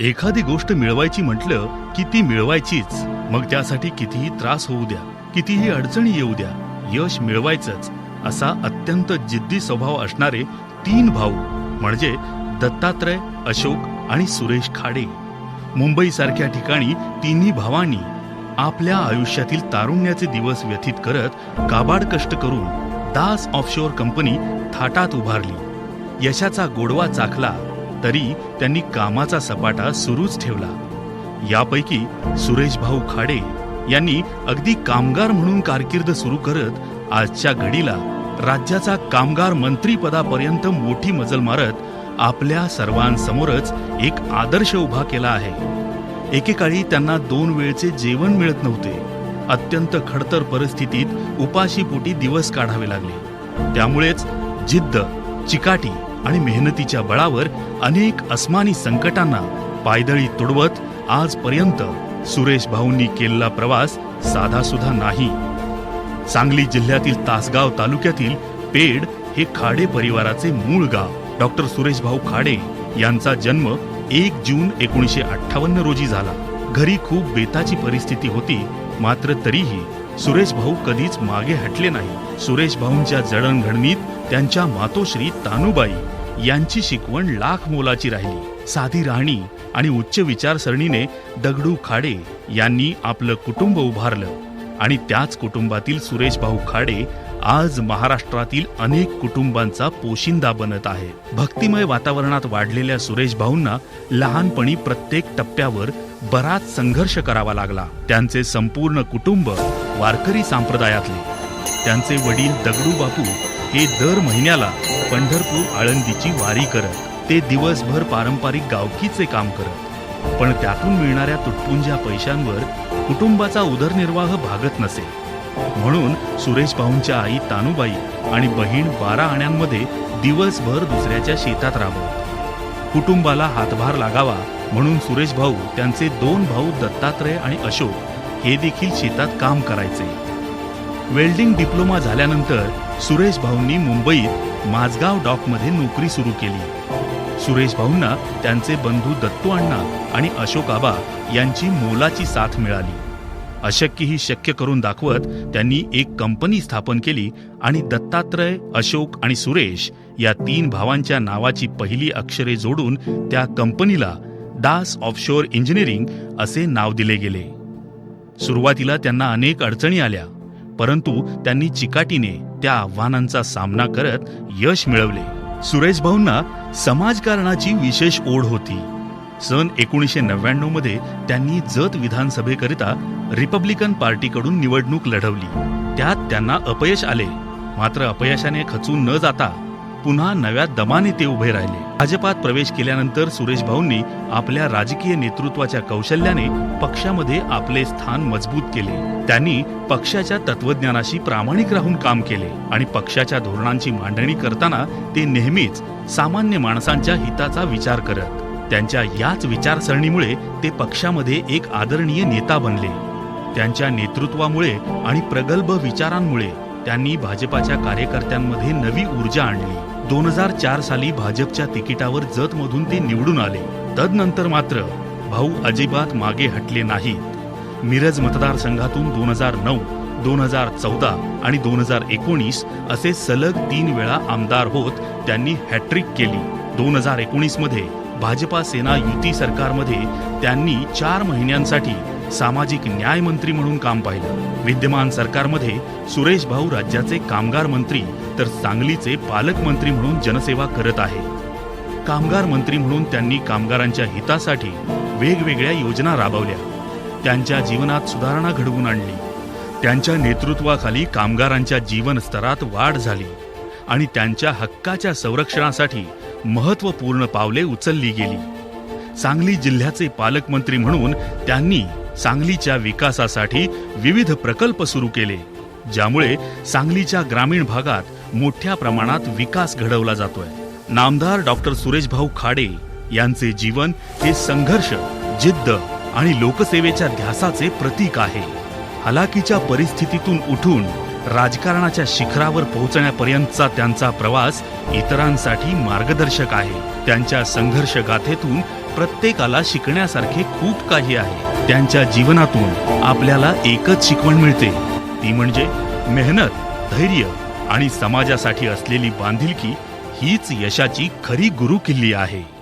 एखादी गोष्ट मिळवायची म्हटलं की ती मिळवायचीच. मग त्यासाठी कितीही त्रास होऊ द्या कितीही अडचणी येऊ द्या यश मिळवायचंच. असा अत्यंत जिद्दी स्वभाव असणारे तीन भाऊ म्हणजे दत्तात्रय अशोक आणि सुरेश खाडे. मुंबईसारख्या ठिकाणी तिन्ही भावांनी आपल्या आयुष्यातील तारुण्याचे दिवस व्यतीत करत काबाड कष्ट करून दास ऑफशोअर कंपनी थाटात उभारली. यशाचा गोडवा चाखला तरी त्यांनी कामाचा सपाटा सुरूच ठेवला. यापैकी सुरेश भाऊ खाडे यांनी अगदी कामगार म्हणून कारकीर्द सुरू करत आजच्या घडीला राज्याचा कामगार मंत्रीपदापर्यंत मोठी मजल मारत आपल्या सर्वांसमोरच एक आदर्श उभा केला आहे. एकेकाळी त्यांना दोन वेळचे जेवण मिळत नव्हते. अत्यंत खडतर परिस्थितीत उपाशीपोटी दिवस काढावे लागले. त्यामुळेच जिद्द चिकाटी आणि मेहनतीच्या बळावर अनेक अस्मानी संकटांना पायदळी तुडवत आजपर्यंत सुरेश भाऊंनी केलेला प्रवास साधा सुद्धा नाही. सांगली जिल्ह्यातील तासगाव तालुक्यातील पेड हे खाडे परिवाराचे मूळ गाव. डॉक्टर सुरेश भाऊ खाडे यांचा जन्म एक जून एकोणीसशे अठ्ठावन्न रोजी झाला. घरी खूप बेताची परिस्थिती होती मात्र तरीही सुरेश भाऊ कधीच मागे हटले नाही. सुरेश भाऊंच्या जडणघडणीत त्यांच्या मातोश्री तानुबाई यांची शिकवण लाख मोलाची राहिली. साधी राहणी आणि उच्च विचारसरणीने दगडू खाडे यांनी आपलं कुटुंब उभारलं. आणि त्याच कुटुंबातील सुरेश भाऊ खाडे आज महाराष्ट्रातील अनेक कुटुंबांचा पोशिंदा बनत आहे. भक्तिमय वातावरणात वाढलेल्या सुरेश भाऊंना लहानपणी प्रत्येक टप्प्यावर बराच संघर्ष करावा लागला. त्यांचे संपूर्ण कुटुंब वारकरी संप्रदायातले. त्यांचे वडील दगडू बापू हे दर महिन्याला पंढरपूर आळंदीची वारी करत ते दिवसभर पारंपरिक गावकीचे काम करत. पण त्यातून मिळणाऱ्या तुटपुंज्या पैशांवर कुटुंबाचा उदरनिर्वाह भागत नसे. म्हणून सुरेश भाऊंच्या आई तानुबाई आणि बहीण बारा आण्यांमध्ये दिवसभर दुसऱ्याच्या शेतात राबवत. कुटुंबाला हातभार लागावा म्हणून सुरेश भाऊ त्यांचे दोन भाऊ दत्तात्रय आणि अशोक हे देखील शेतात काम करायचे. वेल्डिंग डिप्लोमा झाल्यानंतर सुरेश भाऊंनी मुंबईत माझगाव डॉकमध्ये नोकरी सुरू केली. सुरेश भाऊंना त्यांचे बंधू दत्तू अण्णा आणि अशोक आबा यांची मोलाची साथ मिळाली. अशक्य ही शक्य करून दाखवत त्यांनी एक कंपनी स्थापन केली आणि दत्तात्रय अशोक आणि सुरेश या तीन भावांच्या नावाची पहिली अक्षरे जोडून त्या कंपनीला दास ऑफशोअर इंजिनिअरिंग असे नाव दिले गेले. सुरुवातीला त्यांना अनेक अडचणी आल्या. परंतु त्यांनी चिकाटीने त्या आव्हानांचा सामना करत यश मिळवले. सुरेश भाऊंना समाजकारणाची विशेष ओढ होती. सन एकोणीसशे नव्याण्णवमध्ये त्यांनी जत विधानसभेकरिता रिपब्लिकन पार्टीकडून निवडणूक लढवली. त्यात त्यांना अपयश आले. मात्र अपयशाने खचून न जाता पुन्हा नव्या दमाने ते उभे राहिले. भाजपात प्रवेश केल्यानंतर सुरेश भाऊंनी आपल्या राजकीय नेतृत्वाच्या कौशल्याने पक्षामध्ये आपले स्थान मजबूत केले. त्यांनी पक्षाच्या तत्वज्ञानाशी प्रामाणिक राहून काम केले आणि पक्षाच्या धोरणांची मांडणी करताना ते नेहमीच सामान्य माणसांच्या हिताचा विचार करत त्यांच्या याच विचारसरणीमुळे ते पक्षामध्ये एक आदरणीय नेता बनले. त्यांच्या नेतृत्वामुळे आणि प्रगल्भ विचारांमुळे त्यांनी भाजपाच्या कार्यकर्त्यांमध्ये नवी ऊर्जा आणली. दोन हजार चार साली भाजपच्या तिकिटावर जत मधून ते निवडून आले. तदनंतर मात्र भाऊ अजिबात मागे हटले नाहीत. मिरज मतदारसंघातून दोन हजार नऊ दोन हजार चौदा आणि दोन हजार एकोणीस असे सलग तीन वेळा आमदार होत त्यांनी हॅट्रिक केली. दोन हजार एकोणीसमध्ये भाजपा सेना युती सरकारमध्ये त्यांनी चार महिन्यांसाठी सामाजिक न्याय मंत्री म्हणून काम पाहिलं. विद्यमान सरकारमध्ये सुरेश भाऊ राज्याचे कामगार मंत्री तर सांगलीचे पालकमंत्री म्हणून जनसेवा करत आहे. कामगार मंत्री म्हणून त्यांनी कामगारांच्या हितासाठी वेगवेगळ्या योजना राबवल्या. त्यांच्या जीवनात सुधारणा घडवून आणली. त्यांच्या नेतृत्वाखाली कामगारांच्या जीवनस्तरात वाढ झाली आणि त्यांच्या हक्काच्या संरक्षणासाठी महत्त्वपूर्ण पावले उचलली गेली. सांगली जिल्ह्याचे पालकमंत्री म्हणून त्यांनी सांगलीच्या विकासासाठी विविध प्रकल्प सुरू केले ज्यामुळे सांगलीच्या ग्रामीण भागात मोठ्या प्रमाणात विकास घडवला जातोय. नामदार डॉक्टर सुरेश भाऊ खाडे यांचे जीवन हे संघर्ष जिद्द आणि लोकसेवेच्या ध्यासाचे प्रतीक आहे. हलाकीच्या परिस्थितीतून उठून राजकारणाच्या शिखरावर पोहोचण्यापर्यंतचा त्यांचा प्रवास इतरांसाठी मार्गदर्शक आहे. त्यांच्या संघर्ष गाथेतून प्रत्येकाला शिकण्यासारखे खूप काही आहे. त्यांच्या जीवनातून आपल्याला एकच शिकवण मिळते. ती म्हणजे मेहनत धैर्य आणि समाजासाठी असलेली बांधिलकी हीच यशाची खरी गुरुकिल्ली आहे.